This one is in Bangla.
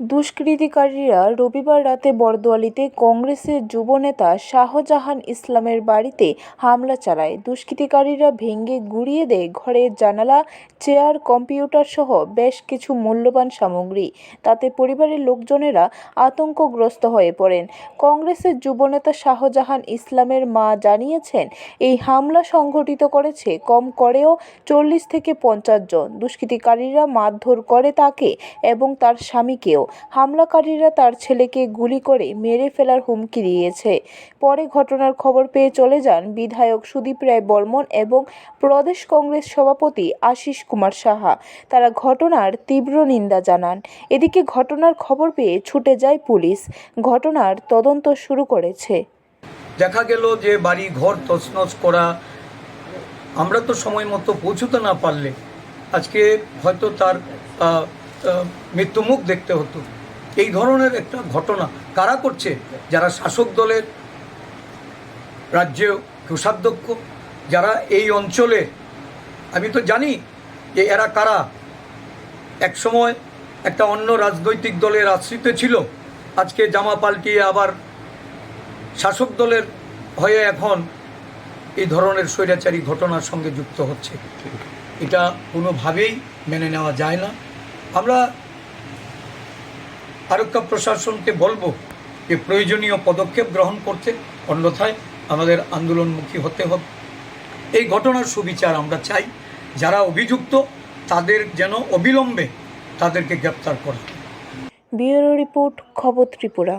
দুষ্কৃতিকারীরা রবিবার রাতে বরদোয়ালিতে কংগ্রেসের যুবনেতা শাহজাহান ইসলামের বাড়িতে হামলা চালায়। দুষ্কৃতিকারীরা ভেঙে গুঁড়িয়ে দেয় ঘরের জানালা, চেয়ার, কম্পিউটার সহ বেশ কিছু মূল্যবান সামগ্রী। তাতে পরিবারের লোকজনেরা আতঙ্কগ্রস্ত হয়ে পড়েন। কংগ্রেসের যুবনেতা শাহজাহান ইসলামের মা জানিয়েছেন, এই হামলা সংঘটিত করেছে কম করেও চল্লিশ থেকে পঞ্চাশ জন। দুষ্কৃতিকারীরা মারধর করে তাকে এবং তার স্বামীকেও। হামলাকারীরা তার ছেলেকে গুলি করে মেরে ফেলার হুমকি দিয়েছে। পরে ঘটনার খবর পেয়ে চলে যান বিধায়ক সুদীপ রায় বর্মন এবং প্রদেশ কংগ্রেস সভাপতি আশিস কুমার সাহা। তারা ঘটনার তীব্র নিন্দা জানান। এদিকে ঘটনার খবর পেয়ে ছুটে যায় পুলিশ। ঘটনার তদন্ত শুরু করেছে। দেখা গেল যে বাড়ি, ঘর তছনছ করা। আমরা তো সময় মতো পৌঁছতে না পারলে আজকে হয়তো তার মৃত্যুমুখ দেখতে হতো। এই ধরনের একটা ঘটনা কারা করছে? যারা শাসক দলের রাজ্যে কোষাধ্যক্ষ, যারা এই অঞ্চলে, আমি তো জানি যে এরা কারা? একসময় একটা অন্য রাজনৈতিক দলের আশ্রিত ছিল। আজকে জামা পাল্টিয়ে আবার শাসক দলের হয়ে এখন এই ধরনের স্বৈরাচারী ঘটনার সঙ্গে যুক্ত হচ্ছে। এটা কোনোভাবেই মেনে নেওয়া যায় না। আমরা আরক্ষা প্রশাসনকে বলব যে প্রয়োজনীয় পদক্ষেপ গ্রহণ করতে, অন্যথায় আমাদের আন্দোলনমুখী হতে হবে। এই ঘটনার সুবিচার আমরা চাই। যারা অভিযুক্ত, তাদের যেন অবিলম্বে তাদেরকে গ্রেপ্তার করা। ব্যুরো রিপোর্ট, খবর ত্রিপুরা।